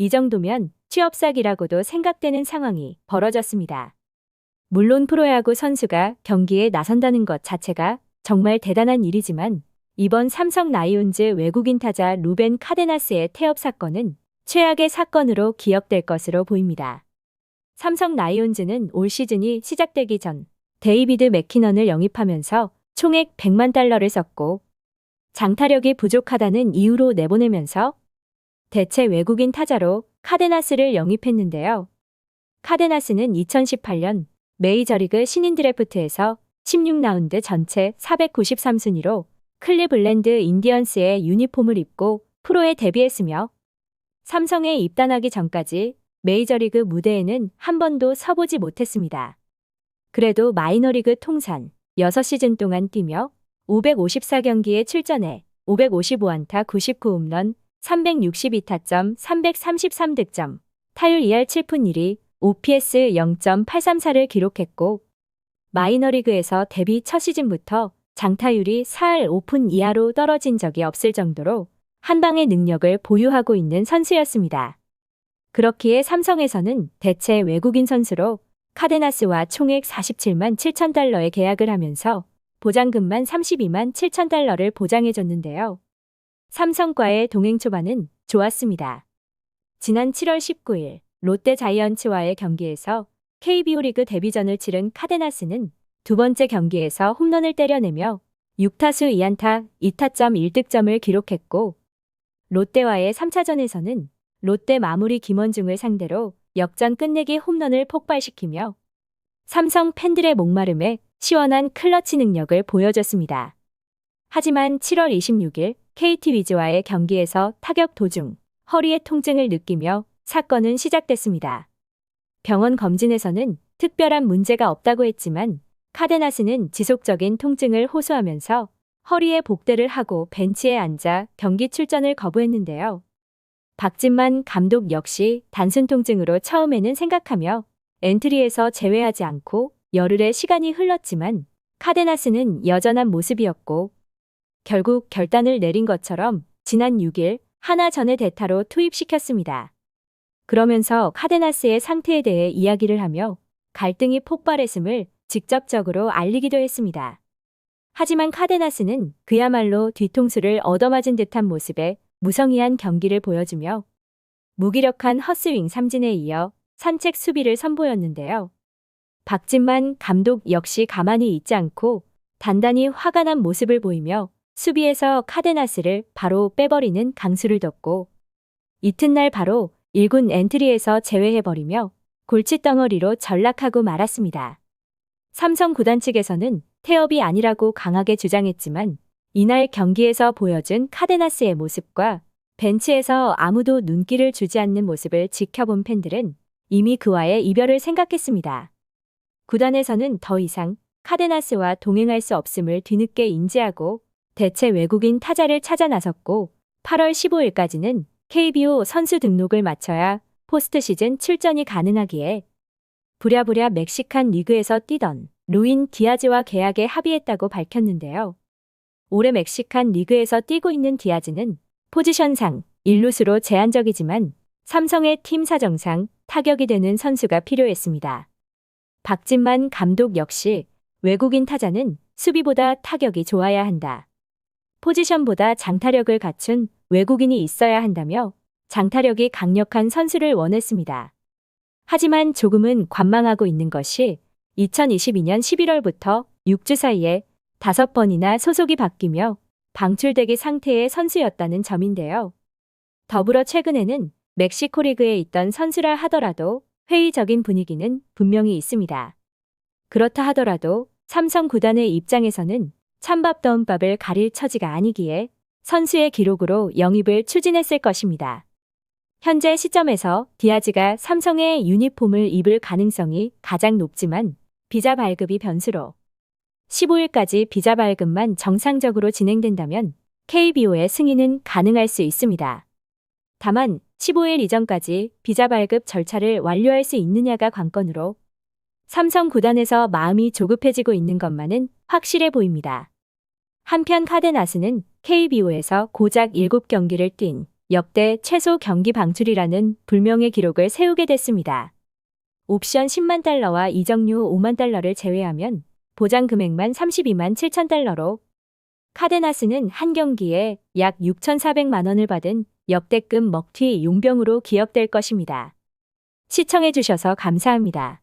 이 정도면 취업 사기라고도 생각되는 상황이 벌어졌습니다. 물론 프로야구 선수가 경기에 나선다는 것 자체가 정말 대단한 일이지만 이번 삼성 라이온즈 외국인 타자 루벤 카데나스의 태업 사건은 최악의 사건으로 기억될 것으로 보입니다. 삼성 라이온즈는 올 시즌이 시작되기 전 데이비드 맥키넌을 영입하면서 총액 100만 달러를 썼고 장타력이 부족하다는 이유로 내보내면서 대체 외국인 타자로 카데나스를 영입했는데요. 카데나스는 2018년 메이저리그 신인 드래프트에서 16라운드 전체 493순위로 클리블랜드 인디언스의 유니폼을 입고 프로에 데뷔했으며 삼성에 입단하기 전까지 메이저리그 무대에는 한 번도 서보지 못했습니다. 그래도 마이너리그 통산 6시즌 동안 뛰며 554경기에 출전해 555안타 99홈런 362타점 333득점 타율 2할 7푼 1위 OPS 0.834를 기록했고 마이너리그에서 데뷔 첫 시즌부터 장타율이 4할 5푼 이하로 떨어진 적이 없을 정도로 한방의 능력을 보유하고 있는 선수였습니다. 그렇기에 삼성에서는 대체 외국인 선수로 카데나스와 총액 47만 7천 달러의 계약을 하면서 보장금만 32만 7천 달러를 보장해줬는데요. 삼성과의 동행 초반은 좋았습니다. 지난 7월 19일 롯데 자이언츠와의 경기에서 KBO 리그 데뷔전을 치른 카데나스는 두 번째 경기에서 홈런을 때려내며 6타수 2안타 2타점 1득점을 기록했고 롯데와의 3차전에서는 롯데 마무리 김원중을 상대로 역전 끝내기 홈런을 폭발시키며 삼성 팬들의 목마름에 시원한 클러치 능력을 보여줬습니다. 하지만 7월 26일 KT 위즈와의 경기에서 타격 도중 허리의 통증을 느끼며 사건은 시작됐습니다. 병원 검진에서는 특별한 문제가 없다고 했지만 카데나스는 지속적인 통증을 호소하면서 허리에 복대를 하고 벤치에 앉아 경기 출전을 거부했는데요. 박진만 감독 역시 단순 통증으로 처음에는 생각하며 엔트리에서 제외하지 않고 열흘의 시간이 흘렀지만 카데나스는 여전한 모습이었고 결국 결단을 내린 것처럼 지난 6일 하나 전의 대타로 투입시켰습니다. 그러면서 카데나스의 상태에 대해 이야기를 하며 갈등이 폭발했음을 직접적으로 알리기도 했습니다. 하지만 카데나스는 그야말로 뒤통수를 얻어맞은 듯한 모습에 무성의한 경기를 보여주며 무기력한 헛스윙 삼진에 이어 산책 수비를 선보였는데요. 박진만 감독 역시 가만히 있지 않고 단단히 화가 난 모습을 보이며 수비에서 카데나스를 바로 빼버리는 강수를 뒀고 이튿날 바로 1군 엔트리에서 제외해버리며 골칫덩어리로 전락하고 말았습니다. 삼성 구단 측에서는 태업이 아니라고 강하게 주장했지만 이날 경기에서 보여준 카데나스의 모습과 벤치에서 아무도 눈길을 주지 않는 모습을 지켜본 팬들은 이미 그와의 이별을 생각했습니다. 구단에서는 더 이상 카데나스와 동행할 수 없음을 뒤늦게 인지하고 대체 외국인 타자를 찾아 나섰고 8월 15일까지는 KBO 선수 등록을 마쳐야 포스트 시즌 출전이 가능하기에 부랴부랴 멕시칸 리그에서 뛰던 루인 디아즈와 계약에 합의했다고 밝혔는데요. 올해 멕시칸 리그에서 뛰고 있는 디아즈는 포지션상 1루수로 제한적이지만 삼성의 팀 사정상 타격이 되는 선수가 필요했습니다. 박진만 감독 역시 외국인 타자는 수비보다 타격이 좋아야 한다. 포지션보다 장타력을 갖춘 외국인이 있어야 한다며 장타력이 강력한 선수를 원했습니다. 하지만 조금은 관망하고 있는 것이 2022년 11월부터 6주 사이에 다섯 번이나 소속이 바뀌며 방출되기 상태의 선수였다는 점인데요. 더불어 최근에는 멕시코 리그에 있던 선수라 하더라도 회의적인 분위기는 분명히 있습니다. 그렇다 하더라도 삼성 구단의 입장에서는 찬밥다운 밥을 가릴 처지가 아니기에 선수의 기록으로 영입을 추진했을 것입니다. 현재 시점에서 디아즈가 삼성의 유니폼을 입을 가능성이 가장 높지만 비자 발급이 변수로 15일까지 비자 발급만 정상적으로 진행된다면 KBO의 승인은 가능할 수 있습니다. 다만 15일 이전까지 비자 발급 절차를 완료할 수 있느냐가 관건으로 삼성 구단에서 마음이 조급해지고 있는 것만은 확실해 보입니다. 한편 카데나스는 KBO에서 고작 7경기를 뛴 역대 최소 경기 방출이라는 불명예 기록을 세우게 됐습니다. 옵션 10만 달러와 이적료 5만 달러를 제외하면 보장 금액만 32만 7천 달러로 카데나스는 한 경기에 약 6,400만 원을 받은 역대급 먹튀 용병으로 기억될 것입니다. 시청해주셔서 감사합니다.